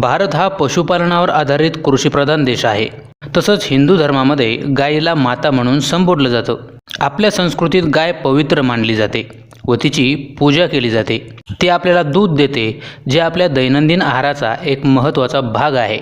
भारत हा पशुपालनावर आधारित कृषीप्रधान देश आहे. तसंच हिंदू धर्मामध्ये गायीला माता म्हणून संबोधलं जातं. आपल्या संस्कृतीत गाय पवित्र मानली जाते व तिची पूजा केली जाते. ती आपल्याला दूध देते जे आपल्या दैनंदिन आहाराचा एक महत्त्वाचा भाग आहे.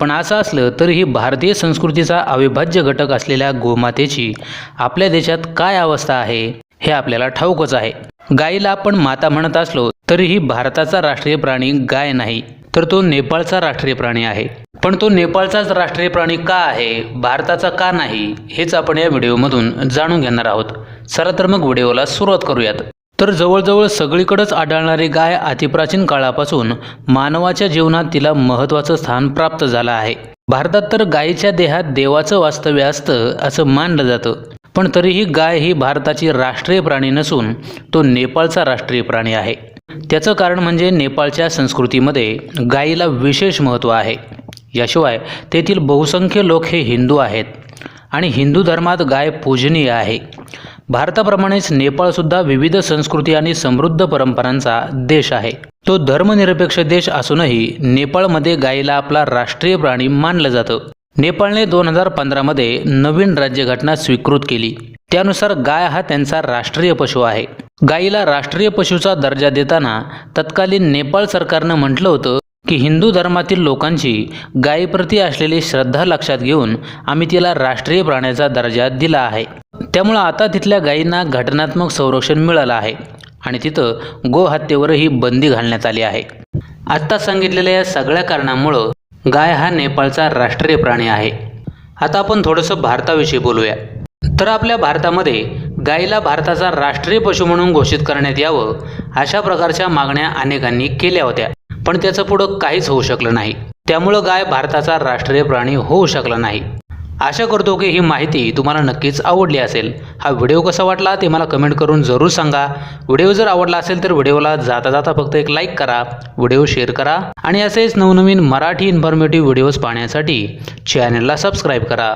पण असं असलं तरीही भारतीय संस्कृतीचा अविभाज्य घटक असलेल्या गोमातेची आपल्या देशात काय अवस्था आहे हे आपल्याला ठाऊकच आहे. गायीला आपण माता म्हणत असलो तरीही भारताचा राष्ट्रीय प्राणी गाय नाही. तर तो नेपाळचा राष्ट्रीय प्राणी आहे. पण तो नेपाळचाच राष्ट्रीय प्राणी का आहे? भारताचा का नाही? हेच आपण या व्हिडिओमधून जाणून घेणार आहोत. चला तर मग व्हिडिओला सुरुवात करूयात. तर जवळजवळ सगळीकडेच आढळणारी गाय अतिप्राचीन काळापासून मानवाच्या जीवनात तिला महत्त्वाचं स्थान प्राप्त झालं आहे. भारतात तर गायीच्या देहात देवाचं वास्तव्य असतं असं मानलं जातं. पण तरीही गाय ही भारताची राष्ट्रीय प्राणी नसून तो नेपाळचा राष्ट्रीय प्राणी आहे. त्याचं कारण म्हणजे नेपाळच्या संस्कृतीमध्ये गायीला विशेष महत्त्व आहे. याशिवाय तेथील बहुसंख्य लोक हे हिंदू आहेत आणि हिंदू धर्मात गाय पूजनीय आहे. भारताप्रमाणेच नेपाळसुद्धा विविध संस्कृती आणि समृद्ध परंपरांचा देश आहे. तो धर्मनिरपेक्ष देश असूनही नेपाळमध्ये गायीला आपला राष्ट्रीय प्राणी मानलं जातं. नेपाळने दोन हजार पंधरामध्ये नवीन राज्यघटना स्वीकृत केली. त्यानुसार गाय हा त्यांचा राष्ट्रीय पशु आहे. गायीला राष्ट्रीय पशुचा दर्जा देताना तत्कालीन नेपाळ सरकारनं म्हटलं होतं की हिंदू धर्मातील लोकांची गायीप्रती असलेली श्रद्धा लक्षात घेऊन आम्ही तिला राष्ट्रीय प्राण्याचा दर्जा दिला आहे. त्यामुळं आता तिथल्या गायींना घटनात्मक संरक्षण मिळालं आहे आणि तिथं गोहत्येवरही बंदी घालण्यात आली आहे. आत्ता सांगितलेल्या या सगळ्या कारणामुळं गाय हा नेपाळचा राष्ट्रीय प्राणी आहे. आता आपण थोडंसं भारताविषयी बोलूया. तर आपल्या भारतामध्ये गायीला भारताचा राष्ट्रीय पशु म्हणून घोषित करण्यात यावं अशा प्रकारच्या मागण्या अनेकांनी केल्या होत्या. पण त्याचं पुढं काहीच होऊ शकलं नाही. त्यामुळं गाय भारताचा राष्ट्रीय प्राणी होऊ शकला नाही. आशा करतो की ही माहिती तुम्हाला नक्कीच आवडली असेल. हा व्हिडिओ कसा वाटला ते मला कमेंट करून जरूर सांगा. व्हिडिओ जर आवडला असेल तर व्हिडिओला जाता जाता फक्त एक लाईक करा व्हिडिओ शेअर करा आणि असेच नवनवीन मराठी इन्फॉर्मेटिव्ह व्हिडिओज पाहण्यासाठी चॅनलला सबस्क्राईब करा.